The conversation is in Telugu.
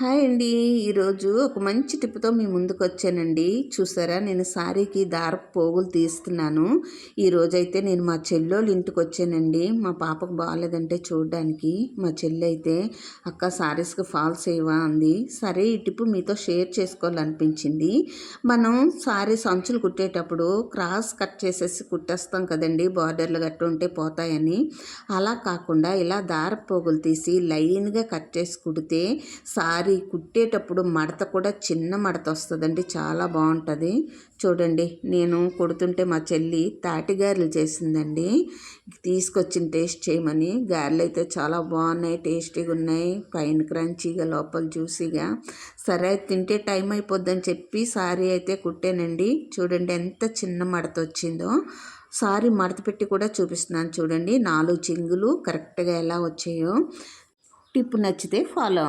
హాయ్ అండి. ఈరోజు ఒక మంచి టిప్తో మీ ముందుకు వచ్చానండి చూసారా? నేను శారీకి దారపు పోగులు తీస్తున్నాను. ఈరోజైతే నేను మా చెల్లోళ్ళ ఇంటికి వచ్చానండి మా పాపకు బాగాలేదంటే చూడడానికి. మా చెల్లి అయితే అక్క శారీస్కి ఫాల్స్ ఏవా? అంది. సరే ఈ టిప్ మీతో షేర్ చేసుకోవాలనిపించింది. మనం శారీ సంచులు కుట్టేటప్పుడు క్రాస్ కట్ చేసేసి కుట్టేస్తాం కదండి. బార్డర్లు గట్టు ఉంటే పోతాయని. అలా కాకుండా ఇలా దారపు పోగులు తీసి లైన్గా కట్ చేసి కుడితే సారీ మరి కుట్టేటప్పుడు మడత కూడా చిన్న మడత వస్తుందండి చాలా బాగుంటుంది. చూడండి నేను కుడుతుంటే మా చెల్లి తాటి గారెలు చేసిందండి. తీసుకొచ్చిన టేస్ట్ చేయమని. గారెలు అయితే చాలా బాగున్నాయి టేస్టీగా ఉన్నాయి. పైన క్రంచీగా లోపల జ్యూసీగా. సరే తింటే టైం అయిపోద్దని చెప్పి సారీ అయితే కుట్టానండి. చూడండి ఎంత చిన్న మడత వచ్చిందో. సారీ మడత పెట్టి కూడా చూపిస్తున్నాను చూడండి. నాలుగు చెంగులు కరెక్ట్గా ఎలా వచ్చాయో. టిప్ నచ్చితే ఫాలో